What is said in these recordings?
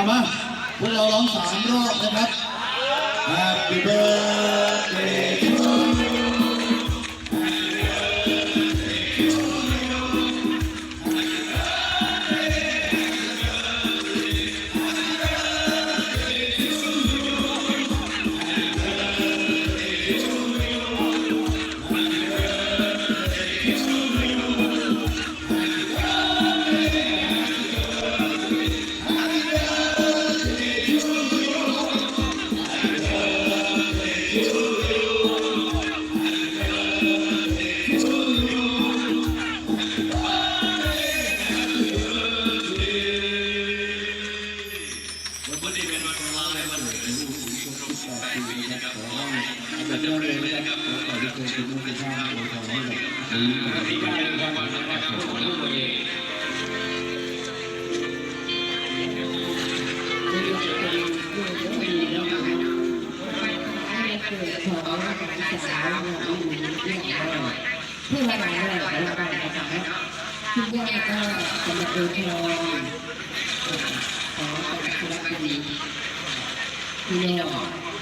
เอามาพวกเราร้องสามรอบนะครับ Happy birthday จะมาทอขอเป็นธุรกิจคุณย่า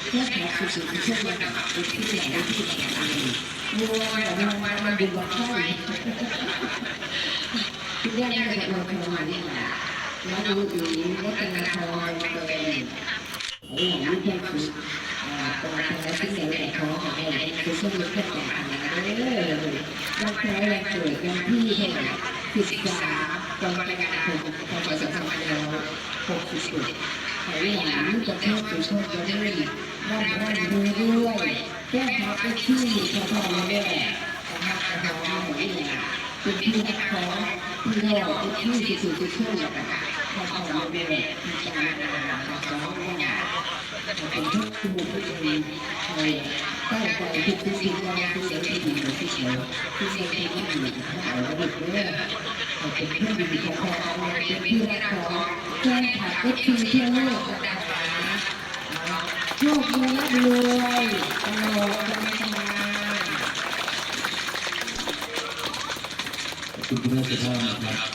เพื่อหาสุดสุดที่ช่วยกันเป็นที่ไหนได้ที่ไหนอะไรมัวแต่มัวมันดึงมาเข้าคุณย่าก็จะมาทำมาเนี่ยแล้วดูอีว่าเป็นทองเป็นหรืออย่างนี้เพื่อนคือตรงทางและที่เหลือแต่เขาของแม่คือช่วงนี้เพื่อนแต่งงานเลยวันคล้ายวันเกิดวันที่เท่าไหร่สิบสามกรกฎาคมพศสองพันห้าร้อยหกสิบเอ็ดขอให้หลานจะโชคดีโชคดีร่ำร่ำรวยรวยแก้ทับไปที่พอพอแม่นะครับน้องหนูนี่เป็นที่นักขอที่เราเป็นที่สุดสุดช่วยกันพอพอแม่มีการขอว่าเป็นทุกทุกทุกทีใช่ตั้งใจทุกทุกสิ่งอย่างทุกสิ่งที่ดีทุกสิ่งทุกสิ่งที่ดีทั้งหมดระบบเนี่ยเป็นเพื่อนดีของเราเป็นเพื่อนของ แก้ผัดก็คือเที่ยวโลกนะคะโชคดีร่ำรวยตลอดกาลขอบคุณคุณแม่สุภาพนะครับ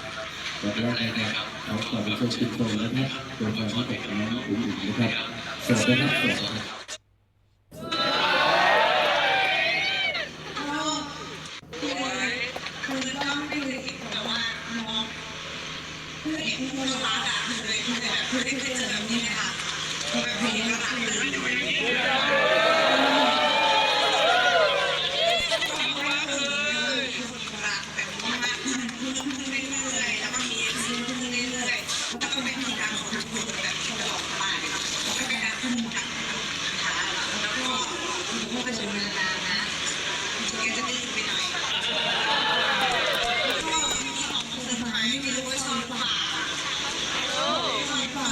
วันแรกนะครับขอขอบคุณคุณโตนะครับโดยการที่ตกน้องอุ๋งอิ๋งนะครับสวัสดีครับสวัสดีครับ คือต้องไม่ได้คิดแต่ว่าน้องคือเห็นคนรักอะคือเลยคือแบบคือได้เคยเจอแบบนี้ไหมคะแบบเพลงรักเลยรักแบบมากขึ้นขึ้นขึ้นเรื่อยๆแล้วก็มีขึ้นขึ้นเรื่อยๆแล้วก็เป็นการของคุณแบบตลอดไปแล้วก็เป็นการขึ้นทางขาแล้วก็คุณพ่อเป็นเวลานะคุณแกจะได้ไปหน่อย ก็มีของเซอร์ไพรส์ไม่รู้ว่าชอบหรือเปล่าชอบหรือเปล่า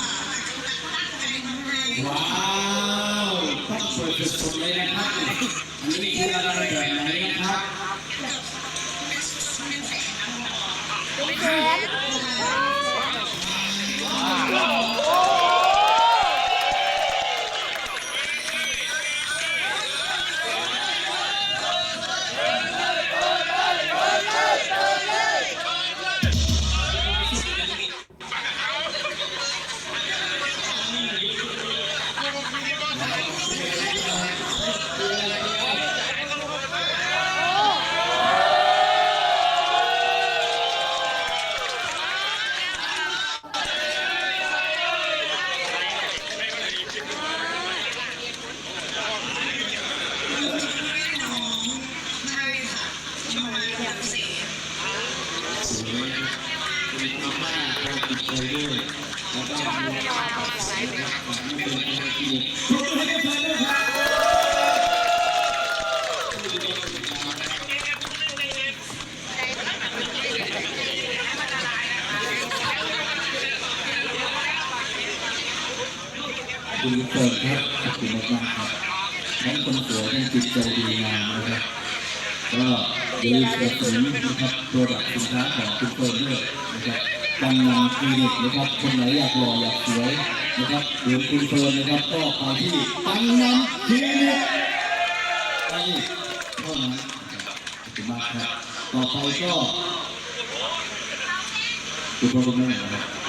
ตั้งใจทำให้ ว้าวต้องสวยสุดๆเลยนะครับ อั เปิดครับขอบคุณมากครับน้องคนสวยนี่จิตใจดีงามนะครับก็อย่าลืมสนับสนุนนะครับโปรดักต์สินค้าของคุณเปิดด้วยนะครับดังคลินิกนะครับคนไหนอยากหล่ออยากสวยนะครับหรือคุณเฟิร์นะครับก็ไปที่ตังนำคลินิกไปเท่านั้นขอบคุณมากครับต่อไปก็คุณพ่อคุณแม่นะครับ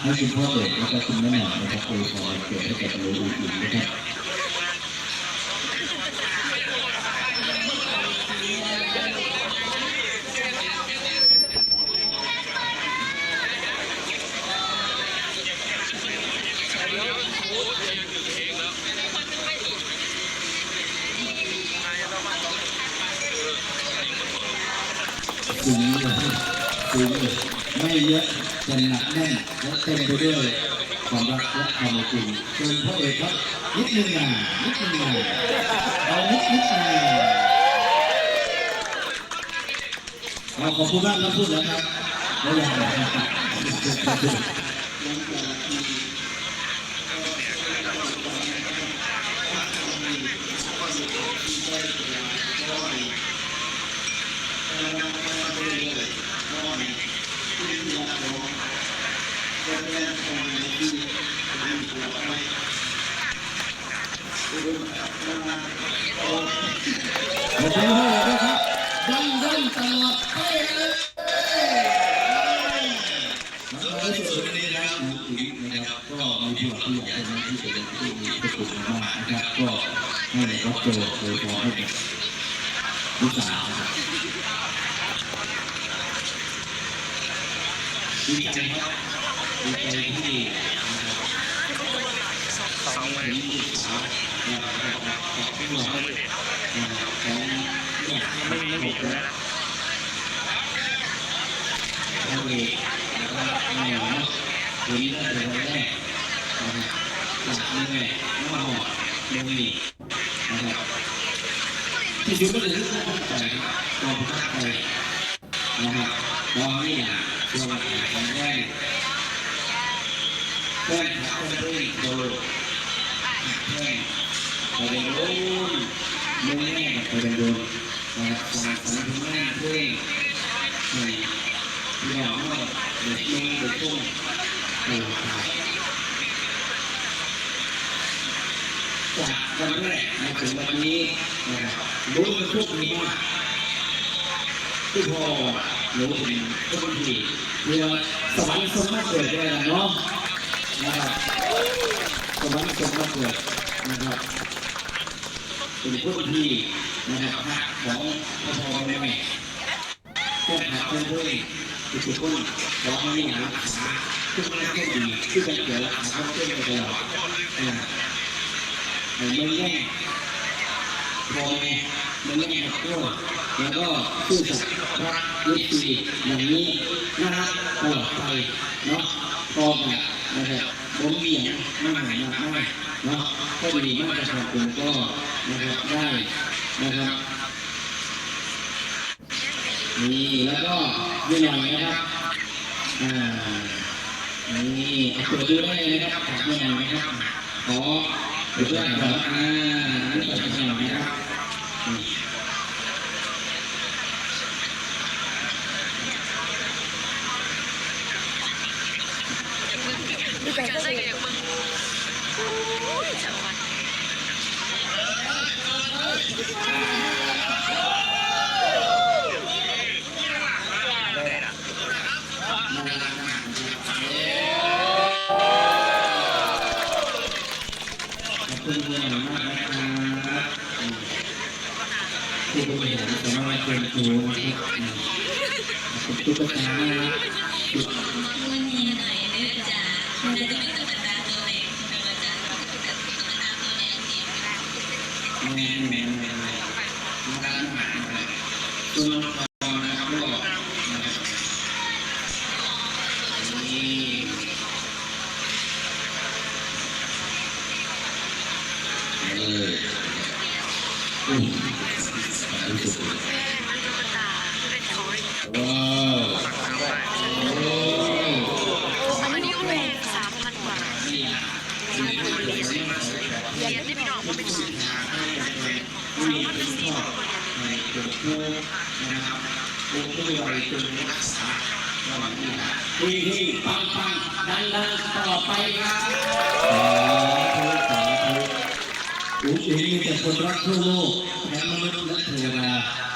ให้คุณพ่อเด็กแล้วก็คุณแม่หน่อยนะครับอวยพรเกิดให้กับเราอุ่นๆนะครับสูงเลยสูงเลย ไม่เยอะจนหนักแน่นและเต็มไปด้วยความรักและความอบอุ่นเชิญพ่อเอกครับนิดนึงนะนิดนึงนะเอานิดนิดนะเราขอบคุณมากนะพูดแล้วครับแล้วยังไง นะครับหนูปุ๋ยนะครับ ก็มีผู้หลักผู้ใหญ่คนนั้นที่เป็นผู้มีพระคุณมากนะครับ ก็ให้รับเจอโดยพอให้กับลูกสาวนะครับดีใจครับดีใจที่สองวันที่สามของพี่หมอของเนี่ยไม่ไม่มีอยู่แล้วแล้วเอกนะครับหมอวันนี้ได้เป็นวันแรกนะครับจากเมื่อยมาหอดเร็วนี่นะครับที่อยู่ก็เลยรู้ว่าใจความประทับใจนะครับตอนนี้ตัวหลักของแรกเพื่อนขับเพื่อนด้วยโดเพื่อนไปเป็นโดนมึงแม่ไปเป็นโดนนะครับสอนสอนคุณแม่เพื่อนให้พี่น้องว่าเด็กมึงเด็กตุ้ง เออตายจากวันแรกมาถึงวันนี้นะรู้ทุกนี้ว่าที่พ่อหนูเป็นคนที่เรียกสวรรค์สมมาเกิดได้แล้วเนาะนะครับสวรรค์สมมาเกิดนะครับเป็นคนที่นะครับหักของพ่อพ่อแม่แม่ก็หักเพื่อนเพื่อนทุกคนขอให้หารักษา ทุกคนก็ดีที่จะเกิดรักษาเขาเพื่อนไปตลอดอ่าไม่แย่งพอมันไม่หักตัวแล้วก็ซื่อสัตย์รักยึดตีอย่างนี้น่ารักตลอดไปเนาะพอแบบนะครับผมมีอย่างไม่หายมากไม่เนาะก็ดีมากจะทำผมก็นะครับได้นะครับนี่แล้วก็ยังหน่อยนะครับอ่า นี่เอาตัวดูได้เลยนะครับขอบคุณนะครับขอเพื่อนๆขออ่านี่ขอบคุณหน่อยนะครับขอบคุณคุณหมอมากนะครับที่บริหารสำนักงานเป็นตัวนะครับขอบคุณ ตุ๊กตาตุ๊กวันนี้หน่อยเนื่องจากเราจะไม่ตุ๊กตาตัวเล็กไม่ว่าจะตุ๊กตากเล็กเนี่ยแม่แม่แม่ร้านตัวละครนรับก็นะครับนี่เอออุ้ยรู้สึกว้าวโอ้ อันนี้ก็เป็นสามพันกว่า นี่อะ เรียนได้พี่น้องมาเป็นมีเป็นพ่อในตัวผู้นะครับผู้ผู้ใหญ่จนรักษาระหว่างนี้นะที่ที่ปังปังดังดังตลอไปครับสาธุสาธุอุ้งอิงมีแต่คนรักทั่วโลกทั้งมนุษย์และเทวดา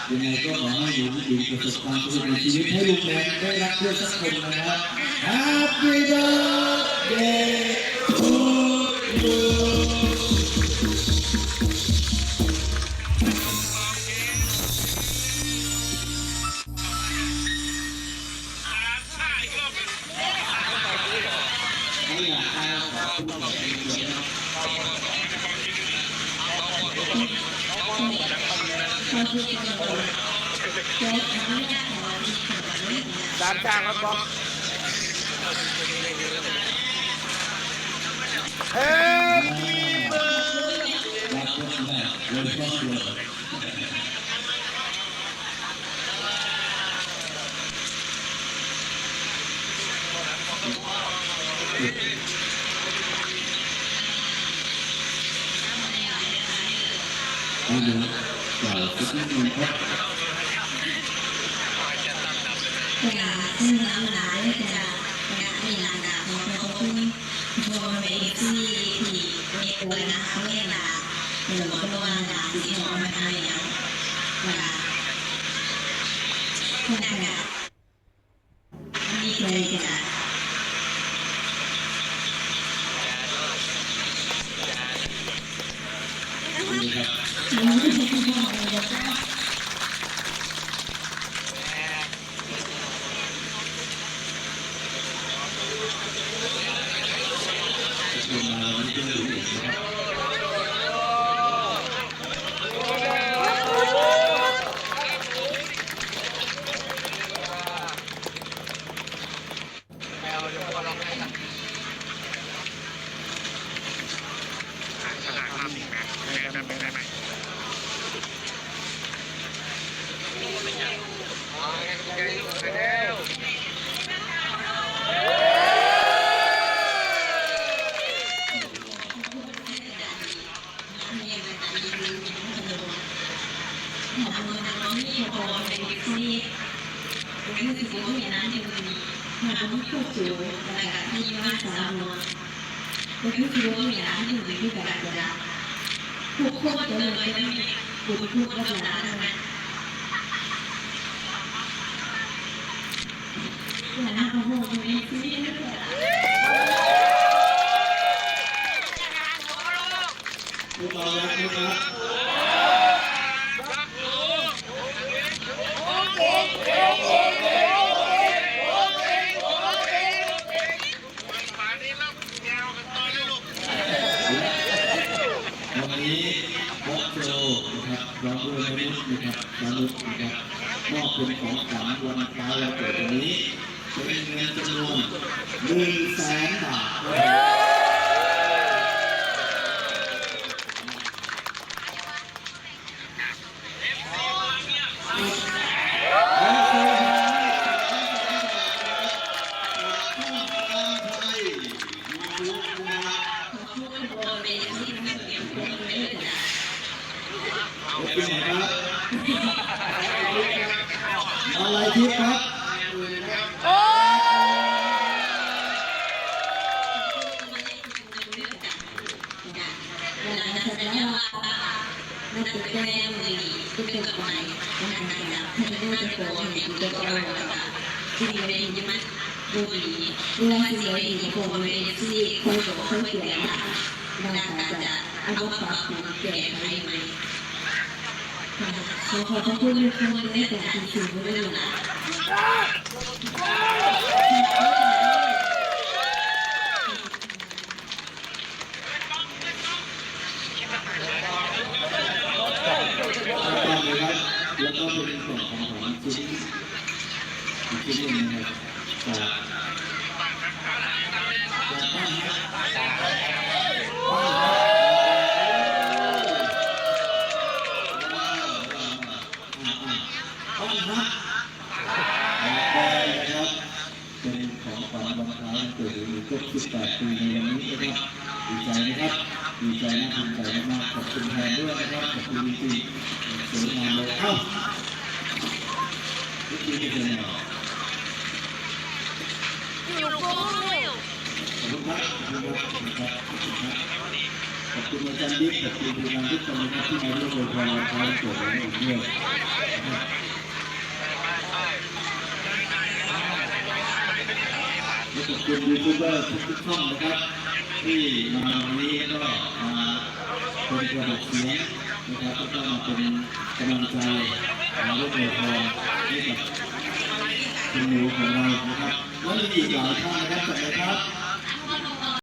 ยังไงก็ขอให้ลุงลุงประสบความสำเร็จในชีวิตให้ลุงแดงได้รักเพื่อนสักคนนะครับ Happy birthday to you ามจานครับบอสเฮ้ยรักเพื่อนได้เลยครอบครัวเอาเดี๋ยวกล่าวสักนิดนึงครับ อย่าซึ่ง น้ำหลายจะอย่ามีหลังดาของเขาคุณโทรไปที่ที่มีตัวนะเขาเรียกว่าหรือว่าตัวดาที่โทรมาอะไรอย่างว่าคุณดามีเลยจ้ะ นี่ครับ ขอบคุณมาวันนี้เป็นเด็กนะครับ พวกเรารักนะครับ วันนี้บอสโจนะครับพร้อมด้วยมนุษย์ นุษย์นะครับมอบเป็นของขวัญวันคล้ายวันเกิดวันนี้เป็นเงินจำนวนหนึ่งแสนบาทเคยทำให้กับทั้งสองฝ่ายนะครับช่องการไทยยูทูบนะครับขอบคุณครับ อะไรทิพย์ครับเลาจะแสดงว่านั่นคือแม่มือดีที่เป็นกับไม้การจับให้รู้จะโกงเห็นตัวเราแล้วก็ที่ดีเลยยังมันดูดีดูว่าสิ่งดีโกงเลยที่คนโกงเปลี่ยนดังการจะเอาปรับปรุงแก้ไขใหม่ ขอขอบคุณทุกคนในแต่ที่ช่วยเรื่องนะต้องเลยครับแล้วก็เป็นส่วนของของชิ้นชิ้นหนึ่งนะครับ อบคุณแทนด้วยนะครับขอบคุณจริงๆสวยงามเลยเอ้าวิธีนี้เป็นยังไงอยู่โก้ขอบคุณครับขอบคุณครับขอบคุณครับขอบคุณครับขอบคุณอาจารย์บิ๊กขอบคุณทีมงานทุกคนนะครับที่มาร่วมโดยพรท้ายโจทย์ของผมด้วยนะครับขอบคุณยูทูบเบอร์ทุกๆช่องนะครับ ที่มาวันนี้ก็มา เป็นกระบอกเสียนะครับแล้วก็มาเป็นกำลังใจมาร่วมโดยพรให้กับคุณหนูของเรานะครับแล้วมีอีกหลายท่านนะครับจัดเลยครับ